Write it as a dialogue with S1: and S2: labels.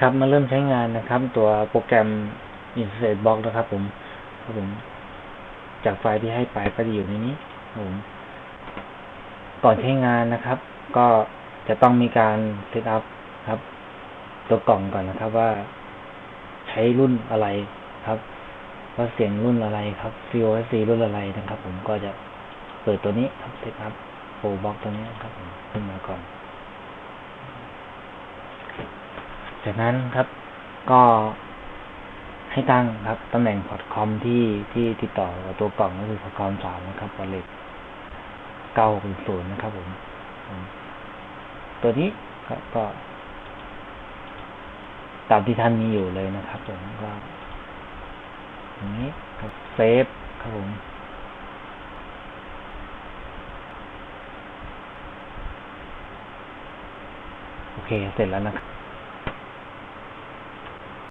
S1: ครับมาเริ่มใช้งานนะครับ ตัวโปรแกรม Insert Box นะครับ ผมครับผม จากไฟล์ที่ให้ไปก็จะอยู่ในนี้ครับผม ก่อนใช้งานนะครับ ก็จะต้องมีการเซตอัพครับ ตัวกล่องก่อนนะครับว่า ใช้รุ่นอะไรครับว่าเสียงรุ่นอะไรครับ COSC รุ่นอะไรนะครับ ผมก็จะเปิดตัวนี้ครับเซตอัพโฟบ็อกตัวนี้ครับ ขึ้นมาก่อน จากนั้นครับก็ให้ตั้งครับตำแหน่งพอร์ตคอมที่ที่ติดต่อกับตัวกล่องก็คือพอร์ตคอมสามนะครับวอลเล็ตเก้าศูนย์นะครับ ผมอืมตัวนี้ก็ก็ตามที่ท่านมีอยู่เลยนะครับผมก็อย่างนี้ครับเซฟครับผมโอเค เสร็จแล้วนะครับ